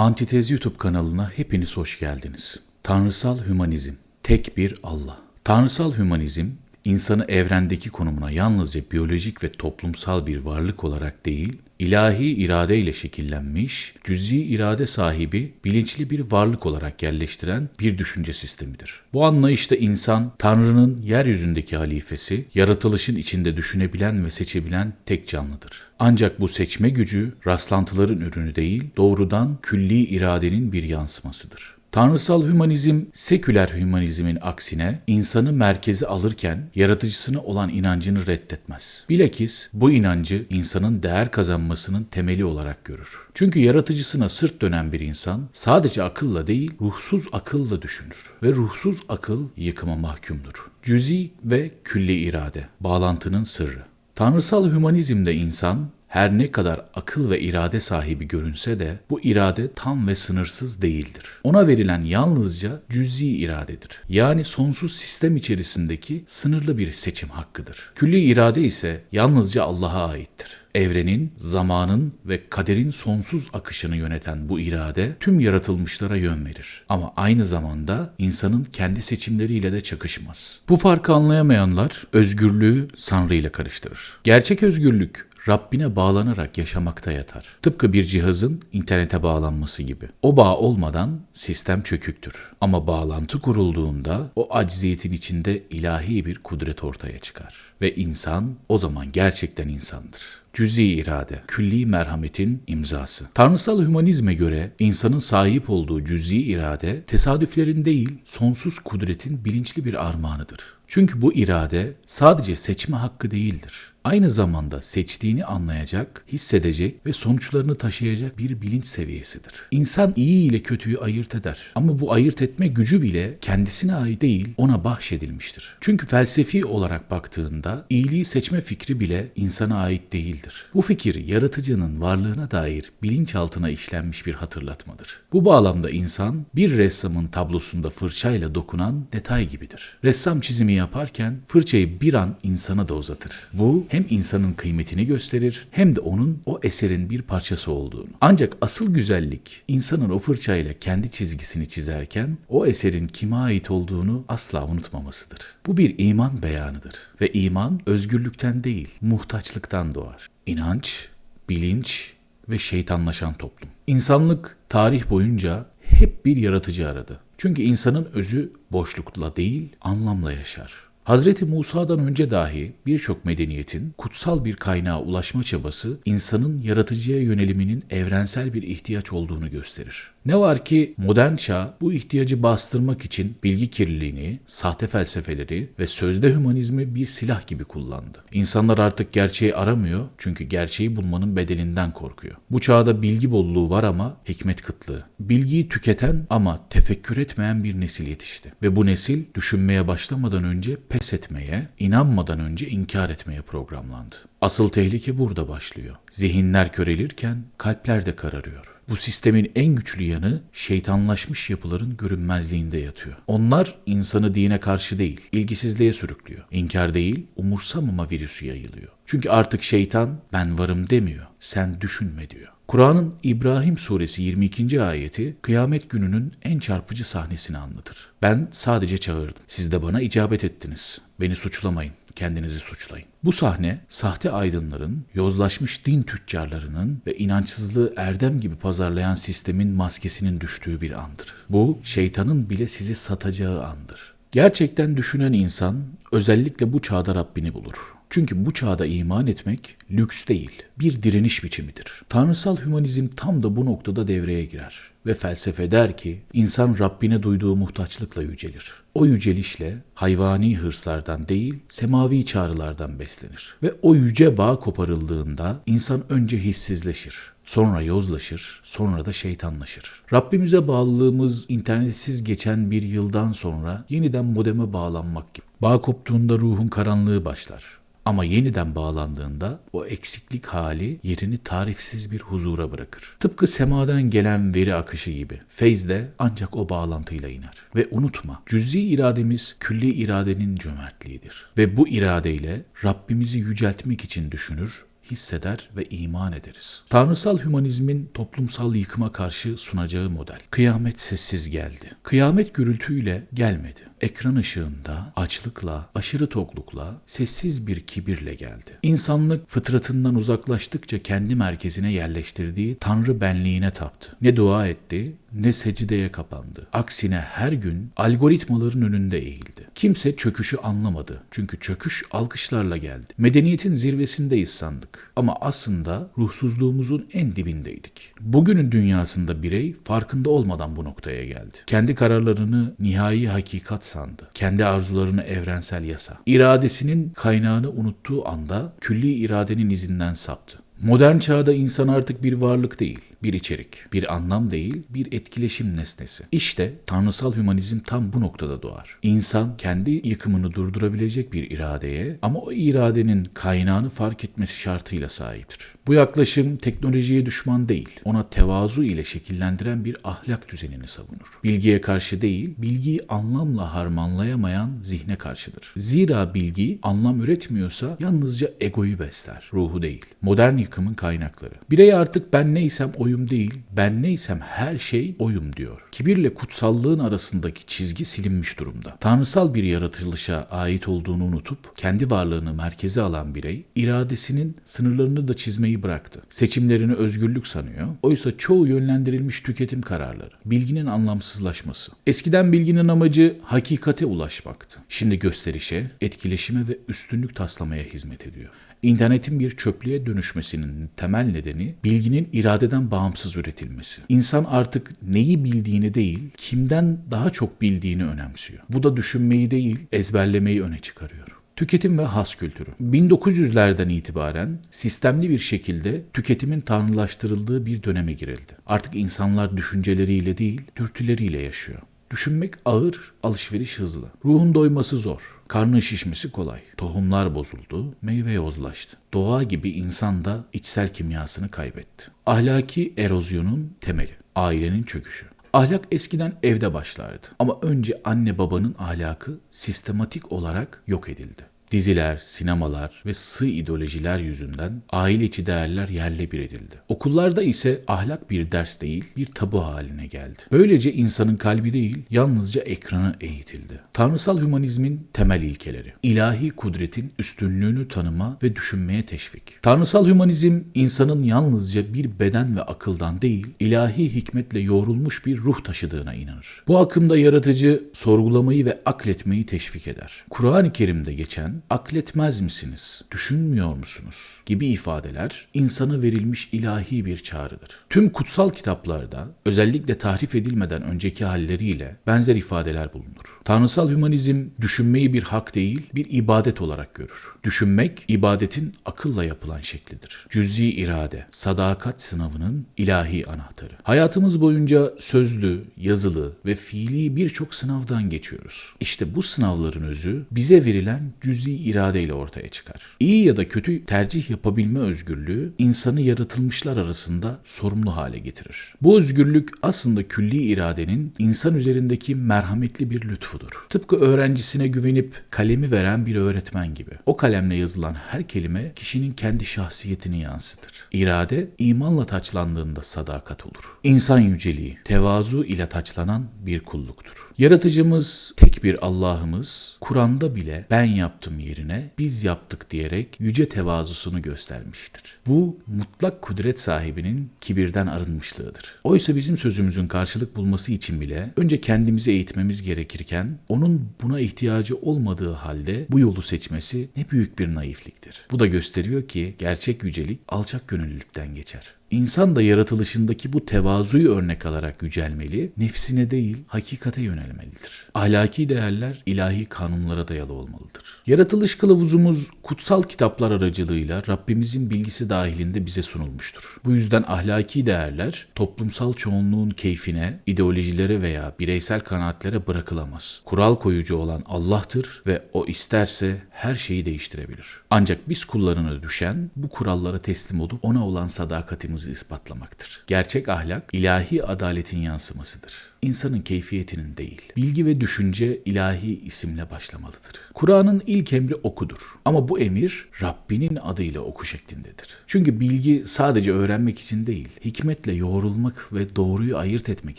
Antitez YouTube kanalına hepiniz hoş geldiniz. Tanrısal Hümanizm, tek bir Allah. Tanrısal hümanizm, insanı evrendeki konumuna yalnızca biyolojik ve toplumsal bir varlık olarak değil, ilahi irade ile şekillenmiş, cüz'i irade sahibi, bilinçli bir varlık olarak yerleştiren bir düşünce sistemidir. Bu anlayışta insan, Tanrı'nın yeryüzündeki halifesi, yaratılışın içinde düşünebilen ve seçebilen tek canlıdır. Ancak bu seçme gücü rastlantıların ürünü değil, doğrudan külli iradenin bir yansımasıdır. Tanrısal hümanizm, seküler hümanizmin aksine insanı merkeze alırken yaratıcısına olan inancını reddetmez. Bilakis bu inancı insanın değer kazanmasının temeli olarak görür. Çünkü yaratıcısına sırt dönen bir insan sadece akılla değil, ruhsuz akılla düşünür ve ruhsuz akıl yıkıma mahkumdur. Cüzi ve külli irade, bağlantının sırrı. Tanrısal hümanizmde insan her ne kadar akıl ve irade sahibi görünse de bu irade tam ve sınırsız değildir. Ona verilen yalnızca cüz'i iradedir. Yani sonsuz sistem içerisindeki sınırlı bir seçim hakkıdır. Külli irade ise yalnızca Allah'a aittir. Evrenin, zamanın ve kaderin sonsuz akışını yöneten bu irade tüm yaratılmışlara yön verir. Ama aynı zamanda insanın kendi seçimleriyle de çakışmaz. Bu farkı anlayamayanlar özgürlüğü Sanrı karıştırır. Gerçek özgürlük Rabbine bağlanarak yaşamakta yatar. Tıpkı bir cihazın internete bağlanması gibi. O bağ olmadan sistem çöküktür. Ama bağlantı kurulduğunda o acziyetin içinde ilahi bir kudret ortaya çıkar. Ve insan o zaman gerçekten insandır. Cüzi irade, külli merhametin imzası. Tanrısal hümanizme göre insanın sahip olduğu cüzi irade tesadüflerin değil, sonsuz kudretin bilinçli bir armağanıdır. Çünkü bu irade sadece seçme hakkı değildir aynı zamanda seçtiğini anlayacak, hissedecek ve sonuçlarını taşıyacak bir bilinç seviyesidir. İnsan iyi ile kötüyü ayırt eder. Ama bu ayırt etme gücü bile kendisine ait değil, ona bahşedilmiştir. Çünkü felsefi olarak baktığında iyiliği seçme fikri bile insana ait değildir. Bu fikir yaratıcının varlığına dair bilinçaltına işlenmiş bir hatırlatmadır. Bu bağlamda insan bir ressamın tablosunda fırçayla dokunan detay gibidir. Ressam çizimi yaparken fırçayı bir an insana da uzatır. Bu hem insanın kıymetini gösterir hem de onun o eserin bir parçası olduğunu. Ancak asıl güzellik insanın o fırçayla kendi çizgisini çizerken o eserin kime ait olduğunu asla unutmamasıdır. Bu bir iman beyanıdır ve iman özgürlükten değil, muhtaçlıktan doğar. İnanç, bilinç ve şeytanlaşan toplum. İnsanlık tarih boyunca hep bir yaratıcı aradı. Çünkü insanın özü boşlukla değil, anlamla yaşar. Hazreti Musa'dan önce dahi birçok medeniyetin kutsal bir kaynağa ulaşma çabası insanın yaratıcıya yöneliminin evrensel bir ihtiyaç olduğunu gösterir. Ne var ki modern çağ bu ihtiyacı bastırmak için bilgi kirliliğini, sahte felsefeleri ve sözde hümanizmi bir silah gibi kullandı. İnsanlar artık gerçeği aramıyor çünkü gerçeği bulmanın bedelinden korkuyor. Bu çağda bilgi bolluğu var ama hikmet kıtlığı. Bilgiyi tüketen ama tefekkür etmeyen bir nesil yetişti. Ve bu nesil düşünmeye başlamadan önce pes etmeye, inanmadan önce inkar etmeye programlandı. Asıl tehlike burada başlıyor. Zihinler körelirken kalpler de kararıyor. Bu sistemin en güçlü yanı şeytanlaşmış yapıların görünmezliğinde yatıyor. Onlar insanı dine karşı değil, ilgisizliğe sürüklüyor. İnkar değil, umursamama virüsü yayılıyor. Çünkü artık şeytan ben varım demiyor, sen düşünme diyor. Kur'an'ın İbrahim suresi 22. ayeti kıyamet gününün en çarpıcı sahnesini anlatır. Ben sadece çağırdım. Siz de bana icabet ettiniz. Beni suçlamayın kendinizi suçlayın. Bu sahne sahte aydınların, yozlaşmış din tüccarlarının ve inançsızlığı erdem gibi pazarlayan sistemin maskesinin düştüğü bir andır. Bu şeytanın bile sizi satacağı andır. Gerçekten düşünen insan özellikle bu çağda Rabbini bulur. Çünkü bu çağda iman etmek lüks değil, bir direniş biçimidir. Tanrısal hümanizm tam da bu noktada devreye girer ve felsefe der ki insan Rabbine duyduğu muhtaçlıkla yücelir. O yücelişle hayvani hırslardan değil semavi çağrılardan beslenir. Ve o yüce bağ koparıldığında insan önce hissizleşir. Sonra yozlaşır, sonra da şeytanlaşır. Rabbimize bağlılığımız internetsiz geçen bir yıldan sonra yeniden modeme bağlanmak gibi. Bağ koptuğunda ruhun karanlığı başlar. Ama yeniden bağlandığında o eksiklik hali yerini tarifsiz bir huzura bırakır. Tıpkı semadan gelen veri akışı gibi. Feyz de ancak o bağlantıyla iner. Ve unutma, cüz'i irademiz külli iradenin cömertliğidir. Ve bu iradeyle Rabbimizi yüceltmek için düşünür, hisseder ve iman ederiz. Tanrısal hümanizmin toplumsal yıkıma karşı sunacağı model. Kıyamet sessiz geldi. Kıyamet gürültüyle gelmedi. Ekran ışığında, açlıkla, aşırı toklukla, sessiz bir kibirle geldi. İnsanlık fıtratından uzaklaştıkça kendi merkezine yerleştirdiği tanrı benliğine taptı. Ne dua etti, ne secdeye kapandı. Aksine her gün algoritmaların önünde eğildi. Kimse çöküşü anlamadı. Çünkü çöküş alkışlarla geldi. Medeniyetin zirvesindeyiz sandık. Ama aslında ruhsuzluğumuzun en dibindeydik. Bugünün dünyasında birey farkında olmadan bu noktaya geldi. Kendi kararlarını nihai hakikat sandı. Kendi arzularını evrensel yasa. İradesinin kaynağını unuttuğu anda külli iradenin izinden saptı. Modern çağda insan artık bir varlık değil, bir içerik, bir anlam değil, bir etkileşim nesnesi. İşte tanrısal hümanizm tam bu noktada doğar. İnsan kendi yıkımını durdurabilecek bir iradeye ama o iradenin kaynağını fark etmesi şartıyla sahiptir. Bu yaklaşım teknolojiye düşman değil, ona tevazu ile şekillendiren bir ahlak düzenini savunur. Bilgiye karşı değil, bilgiyi anlamla harmanlayamayan zihne karşıdır. Zira bilgi anlam üretmiyorsa yalnızca egoyu besler, ruhu değil. Modern yıkımın kaynakları. Birey artık ben neysem oyum değil, ben neysem her şey oyum diyor. Kibirle kutsallığın arasındaki çizgi silinmiş durumda. Tanrısal bir yaratılışa ait olduğunu unutup kendi varlığını merkeze alan birey iradesinin sınırlarını da çizmeyi bıraktı. Seçimlerini özgürlük sanıyor. Oysa çoğu yönlendirilmiş tüketim kararları. Bilginin anlamsızlaşması. Eskiden bilginin amacı hakikate ulaşmaktı. Şimdi gösterişe, etkileşime ve üstünlük taslamaya hizmet ediyor. İnternetin bir çöplüğe dönüşmesinin temel nedeni bilginin iradeden bağımsız üretilmesi. İnsan artık neyi bildiğini değil, kimden daha çok bildiğini önemsiyor. Bu da düşünmeyi değil, ezberlemeyi öne çıkarıyor. Tüketim ve has kültürü. 1900'lerden itibaren sistemli bir şekilde tüketimin tanrılaştırıldığı bir döneme girildi. Artık insanlar düşünceleriyle değil, dürtüleriyle yaşıyor. Düşünmek ağır, alışveriş hızlı. Ruhun doyması zor. Karnın şişmesi kolay. Tohumlar bozuldu, meyve yozlaştı. Doğa gibi insan da içsel kimyasını kaybetti. Ahlaki erozyonun temeli, ailenin çöküşü. Ahlak eskiden evde başlardı. Ama önce anne babanın ahlakı sistematik olarak yok edildi. Diziler, sinemalar ve sığ ideolojiler yüzünden aile içi değerler yerle bir edildi. Okullarda ise ahlak bir ders değil, bir tabu haline geldi. Böylece insanın kalbi değil, yalnızca ekranı eğitildi. Tanrısal hümanizmin temel ilkeleri. İlahi kudretin üstünlüğünü tanıma ve düşünmeye teşvik. Tanrısal hümanizm insanın yalnızca bir beden ve akıldan değil, ilahi hikmetle yoğrulmuş bir ruh taşıdığına inanır. Bu akımda yaratıcı sorgulamayı ve akletmeyi teşvik eder. Kur'an-ı Kerim'de geçen akletmez misiniz, düşünmüyor musunuz gibi ifadeler insana verilmiş ilahi bir çağrıdır. Tüm kutsal kitaplarda özellikle tahrif edilmeden önceki halleriyle benzer ifadeler bulunur. Tanrısal hümanizm düşünmeyi bir hak değil, bir ibadet olarak görür. Düşünmek ibadetin akılla yapılan şeklidir. Cüz'i irade, sadakat sınavının ilahi anahtarı. Hayatımız boyunca sözlü, yazılı ve fiili birçok sınavdan geçiyoruz. İşte bu sınavların özü bize verilen cüz'i iradeyle ortaya çıkar. İyi ya da kötü tercih yapabilme özgürlüğü insanı yaratılmışlar arasında sorumlu hale getirir. Bu özgürlük aslında külli iradenin insan üzerindeki merhametli bir lütfudur. Tıpkı öğrencisine güvenip kalemi veren bir öğretmen gibi. O kalemle yazılan her kelime kişinin kendi şahsiyetini yansıtır. İrade imanla taçlandığında sadakat olur. İnsan yüceliği tevazu ile taçlanan bir kulluktur. Yaratıcımız tek bir Allah'ımız Kur'an'da bile ben yaptım yerine biz yaptık diyerek yüce tevazusunu göstermiştir. Bu mutlak kudret sahibinin kibirden arınmışlığıdır. Oysa bizim sözümüzün karşılık bulması için bile önce kendimizi eğitmemiz gerekirken onun buna ihtiyacı olmadığı halde bu yolu seçmesi ne büyük bir naifliktir. Bu da gösteriyor ki gerçek yücelik alçak gönüllülükten geçer. İnsan da yaratılışındaki bu tevazuyu örnek alarak yücelmeli, nefsine değil hakikate yönelmelidir. Ahlaki değerler ilahi kanunlara dayalı olmalıdır. Yaratılış kılavuzumuz kutsal kitaplar aracılığıyla Rabbimizin bilgisi dahilinde bize sunulmuştur. Bu yüzden ahlaki değerler toplumsal çoğunluğun keyfine, ideolojilere veya bireysel kanaatlere bırakılamaz. Kural koyucu olan Allah'tır ve o isterse her şeyi değiştirebilir. Ancak biz kullarına düşen bu kurallara teslim olup ona olan sadakatimizi ispatlamamaktır. Gerçek ahlak ilahi adaletin yansımasıdır. İnsanın keyfiyetinin değil. Bilgi ve düşünce ilahi isimle başlamalıdır. Kur'an'ın ilk emri okudur. Ama bu emir Rabbinin adıyla oku şeklindedir. Çünkü bilgi sadece öğrenmek için değil, hikmetle yoğrulmak ve doğruyu ayırt etmek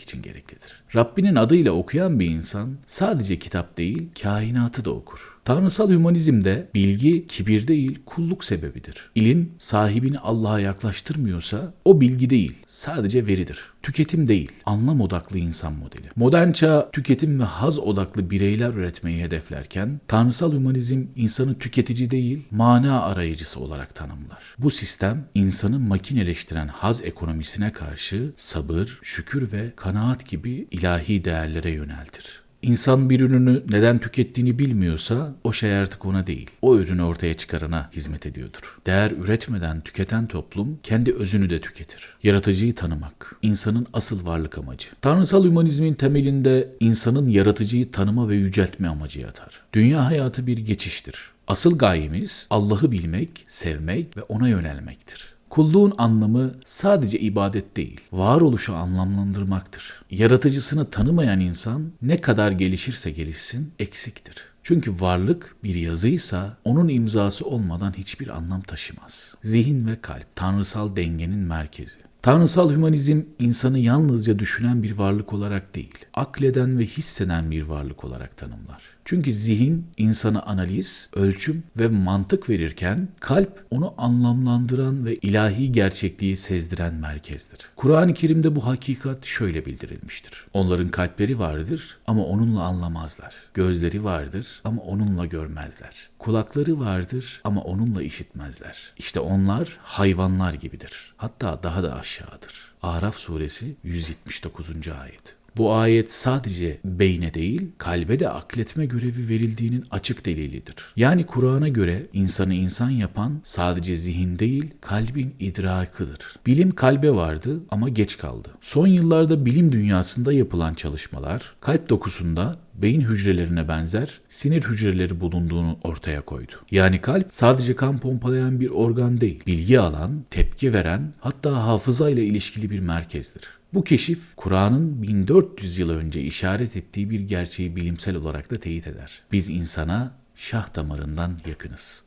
için gereklidir. Rabbinin adıyla okuyan bir insan sadece kitap değil, kainatı da okur. Tanrısal hümanizmde bilgi kibir değil, kulluk sebebidir. İlim sahibini Allah'a yaklaştırmıyorsa o bilgi değil, sadece veridir. Tüketim değil, anlam odaklı insan modeli. Modern çağ tüketim ve haz odaklı bireyler üretmeyi hedeflerken, tanrısal hümanizm insanı tüketici değil, mana arayıcısı olarak tanımlar. Bu sistem insanı makineleştiren haz ekonomisine karşı sabır, şükür ve kanaat gibi ilahi değerlere yöneltir. İnsan bir ürünü neden tükettiğini bilmiyorsa o şey artık ona değil. O ürünü ortaya çıkarana hizmet ediyordur. Değer üretmeden tüketen toplum kendi özünü de tüketir. Yaratıcıyı tanımak insanın asıl varlık amacı. Tanrısal hümanizmin temelinde insanın yaratıcıyı tanıma ve yüceltme amacı yatar. Dünya hayatı bir geçiştir. Asıl gayemiz Allah'ı bilmek, sevmek ve ona yönelmektir. Kulluğun anlamı sadece ibadet değil, varoluşu anlamlandırmaktır. Yaratıcısını tanımayan insan ne kadar gelişirse gelişsin eksiktir. Çünkü varlık bir yazıysa onun imzası olmadan hiçbir anlam taşımaz. Zihin ve kalp tanrısal dengenin merkezi. Tanrısal hümanizm insanı yalnızca düşünen bir varlık olarak değil, akleden ve hisseden bir varlık olarak tanımlar. Çünkü zihin insana analiz, ölçüm ve mantık verirken kalp onu anlamlandıran ve ilahi gerçekliği sezdiren merkezdir. Kur'an-ı Kerim'de bu hakikat şöyle bildirilmiştir. Onların kalpleri vardır ama onunla anlamazlar. Gözleri vardır ama onunla görmezler. Kulakları vardır ama onunla işitmezler. İşte onlar hayvanlar gibidir. Hatta daha da aşağıdır. Araf suresi 179. ayet. Bu ayet sadece beyne değil, kalbe de akletme görevi verildiğinin açık delilidir. Yani Kur'an'a göre insanı insan yapan sadece zihin değil, kalbin idrakıdır. Bilim kalbe vardı ama geç kaldı. Son yıllarda bilim dünyasında yapılan çalışmalar, kalp dokusunda beyin hücrelerine benzer sinir hücreleri bulunduğunu ortaya koydu. Yani kalp sadece kan pompalayan bir organ değil, bilgi alan, tepki veren, hatta hafıza ile ilişkili bir merkezdir. Bu keşif Kur'an'ın 1400 yıl önce işaret ettiği bir gerçeği bilimsel olarak da teyit eder. Biz insana şah damarından yakınız.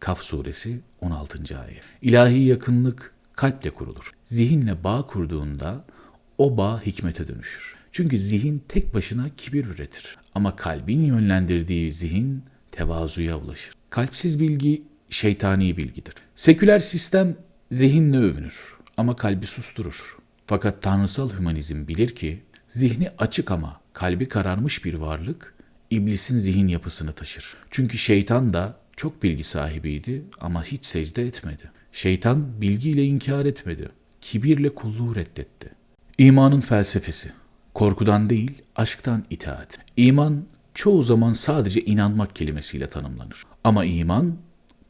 Kaf suresi 16. ayet. İlahi yakınlık kalple kurulur. Zihinle bağ kurduğunda o bağ hikmete dönüşür. Çünkü zihin tek başına kibir üretir. Ama kalbin yönlendirdiği zihin tevazuya ulaşır. Kalpsiz bilgi şeytani bilgidir. Seküler sistem zihinle övünür ama kalbi susturur. Fakat tanrısal hümanizm bilir ki zihni açık ama kalbi kararmış bir varlık iblisin zihin yapısını taşır. Çünkü şeytan da çok bilgi sahibiydi ama hiç secde etmedi. Şeytan bilgiyle inkar etmedi. Kibirle kulluğu reddetti. İmanın felsefesi. Korkudan değil, aşktan itaat. İman çoğu zaman sadece inanmak kelimesiyle tanımlanır. Ama iman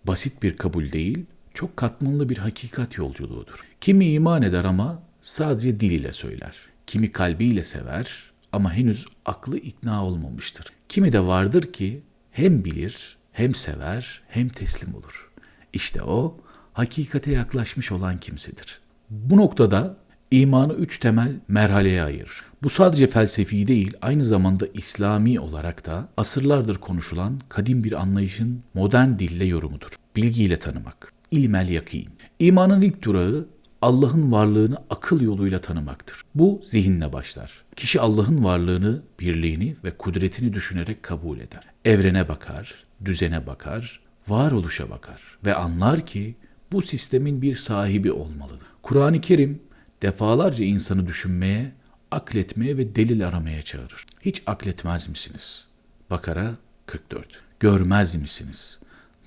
basit bir kabul değil, çok katmanlı bir hakikat yolculuğudur. Kimi iman eder ama sadece diliyle söyler. Kimi kalbiyle sever ama henüz aklı ikna olmamıştır. Kimi de vardır ki hem bilir, hem sever, hem teslim olur. İşte o hakikate yaklaşmış olan kimsedir. Bu noktada imanı üç temel merhaleye ayırır. Bu sadece felsefi değil, aynı zamanda İslami olarak da asırlardır konuşulan kadim bir anlayışın modern dille yorumudur. Bilgiyle tanımak, ilmel yakin. İmanın ilk durağı Allah'ın varlığını akıl yoluyla tanımaktır. Bu zihinle başlar. Kişi Allah'ın varlığını, birliğini ve kudretini düşünerek kabul eder. Evrene bakar, düzene bakar, varoluşa bakar ve anlar ki bu sistemin bir sahibi olmalıdır. Kur'an-ı Kerim defalarca insanı düşünmeye, akletmeye ve delil aramaya çağırır. Hiç akletmez misiniz? Bakara 44. Görmez misiniz?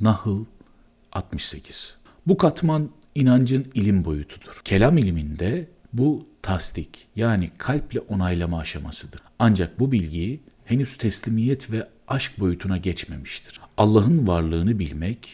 Nahl 68. Bu katman inancın ilim boyutudur. Kelam iliminde bu tasdik yani kalple onaylama aşamasıdır. Ancak bu bilgiyi henüz teslimiyet ve aşk boyutuna geçmemiştir. Allah'ın varlığını bilmek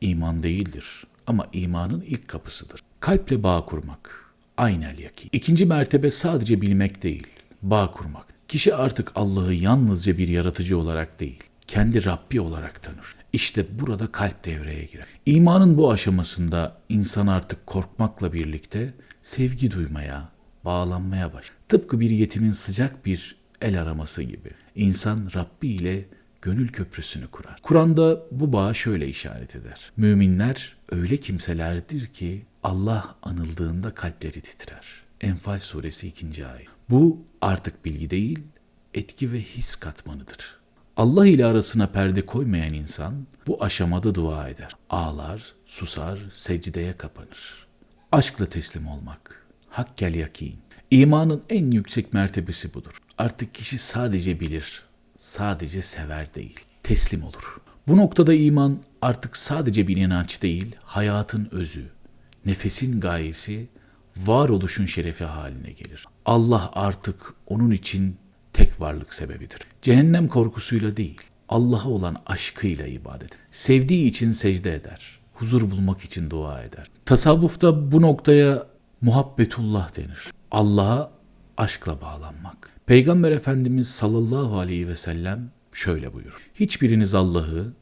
iman değildir ama imanın ilk kapısıdır. Kalple bağ kurmak, aynel yakin. İkinci mertebe sadece bilmek değil, bağ kurmak. Kişi artık Allah'ı yalnızca bir yaratıcı olarak değil, kendi Rabbi olarak tanır. İşte burada kalp devreye girer. İmanın bu aşamasında insan artık korkmakla birlikte sevgi duymaya, bağlanmaya başlar. Tıpkı bir yetimin sıcak bir el araması gibi. İnsan Rabbi ile gönül köprüsünü kurar. Kur'an'da bu bağa şöyle işaret eder. Müminler öyle kimselerdir ki Allah anıldığında kalpleri titrer. Enfal suresi 2. ayet. Bu artık bilgi değil, etki ve his katmanıdır. Allah ile arasına perde koymayan insan bu aşamada dua eder. Ağlar, susar, secdeye kapanır. Aşkla teslim olmak. Hakkel yakin. İmanın en yüksek mertebesi budur. Artık kişi sadece bilir, sadece sever değil, teslim olur. Bu noktada iman artık sadece bir inanç değil, hayatın özü, nefesin gayesi, varoluşun şerefi haline gelir. Allah artık onun için varlık sebebidir. Cehennem korkusuyla değil, Allah'a olan aşkıyla ibadet. Sevdiği için secde eder. Huzur bulmak için dua eder. Tasavvufta bu noktaya muhabbetullah denir. Allah'a aşkla bağlanmak. Peygamber Efendimiz sallallahu aleyhi ve sellem şöyle buyurur. Hiçbiriniz Allah'ı,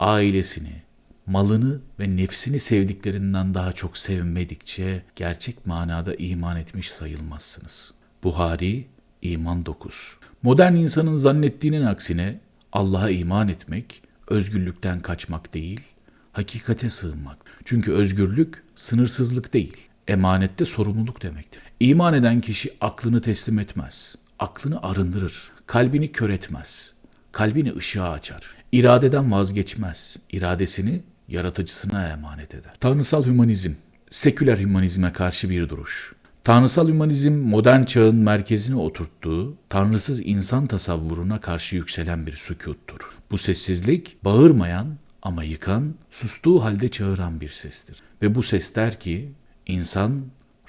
ailesini, malını ve nefsini sevdiklerinden daha çok sevmedikçe gerçek manada iman etmiş sayılmazsınız. Buhari İman 9 Modern insanın zannettiğinin aksine Allah'a iman etmek, özgürlükten kaçmak değil, hakikate sığınmak. Çünkü özgürlük sınırsızlık değil, emanette sorumluluk demektir. İman eden kişi aklını teslim etmez, aklını arındırır, kalbini kör etmez, kalbini ışığa açar, iradeden vazgeçmez, iradesini yaratıcısına emanet eder. Tanrısal hümanizm, seküler hümanizme karşı bir duruş. Tanrısal hümanizm modern çağın merkezine oturttuğu tanrısız insan tasavvuruna karşı yükselen bir sükuttur. Bu sessizlik bağırmayan ama yıkan, sustuğu halde çağıran bir sestir. Ve bu ses der ki insan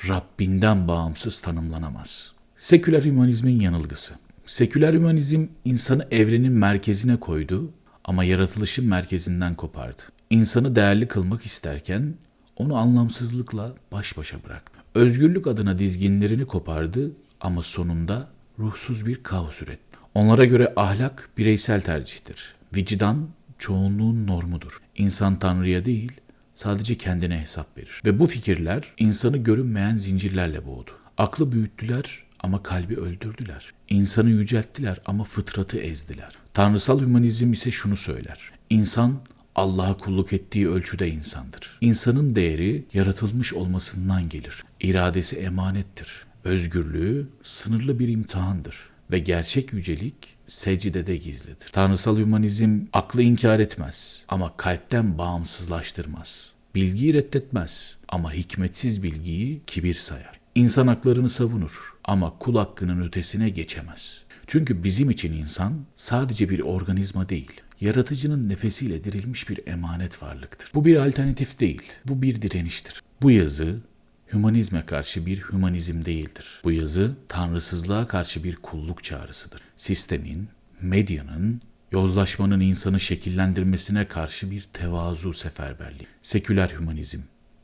Rabbinden bağımsız tanımlanamaz. Seküler hümanizmin yanılgısı. Seküler hümanizm insanı evrenin merkezine koydu ama yaratılışın merkezinden kopardı. İnsanı değerli kılmak isterken onu anlamsızlıkla baş başa bıraktı. Özgürlük adına dizginlerini kopardı ama sonunda ruhsuz bir kaos üretti. Onlara göre ahlak bireysel tercihtir. Vicdan çoğunluğun normudur. İnsan Tanrı'ya değil, sadece kendine hesap verir. Ve bu fikirler insanı görünmeyen zincirlerle boğdu. Aklı büyüttüler ama kalbi öldürdüler. İnsanı yücelttiler ama fıtratı ezdiler. Tanrısal hümanizm ise şunu söyler. İnsan Allah'a kulluk ettiği ölçüde insandır. İnsanın değeri yaratılmış olmasından gelir. İradesi emanettir. Özgürlüğü sınırlı bir imtihandır ve gerçek yücelik secdede gizlidir. Tanrısal hümanizm aklı inkar etmez ama kalpten bağımsızlaştırmaz. Bilgiyi reddetmez ama hikmetsiz bilgiyi kibir sayar. İnsan haklarını savunur ama kul hakkının ötesine geçemez. Çünkü bizim için insan sadece bir organizma değil, yaratıcının nefesiyle dirilmiş bir emanet varlıktır. Bu bir alternatif değil, bu bir direniştir. Bu yazı hümanizme karşı bir hümanizm değildir. Bu yazı tanrısızlığa karşı bir kulluk çağrısıdır. Sistemin, medyanın, yozlaşmanın insanı şekillendirmesine karşı bir tevazu seferberliği. Seküler hümanizm,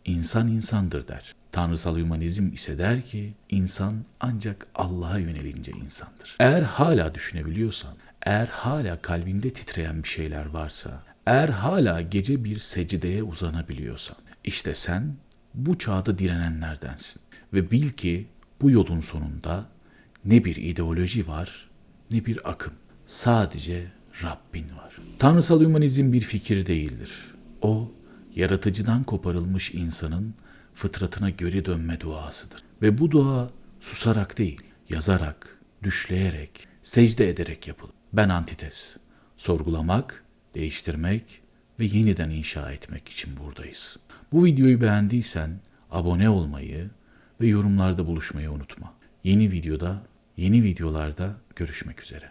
insan insandır der. Tanrısal hümanizm ise der ki insan ancak Allah'a yönelince insandır. Eğer hala düşünebiliyorsan, eğer hala kalbinde titreyen bir şeyler varsa, eğer hala gece bir secdeye uzanabiliyorsan, işte sen bu çağda direnenlerdensin. Ve bil ki bu yolun sonunda ne bir ideoloji var ne bir akım. Sadece Rabbin var. Tanrısal hümanizm bir fikir değildir. O, yaratıcıdan koparılmış insanın fıtratına göre dönme duasıdır. Ve bu dua susarak değil, yazarak, düşleyerek, secde ederek yapılır. Ben antites. Sorgulamak, değiştirmek ve yeniden inşa etmek için buradayız. Bu videoyu beğendiysen abone olmayı ve yorumlarda buluşmayı unutma. Yeni videoda, yeni videolarda görüşmek üzere.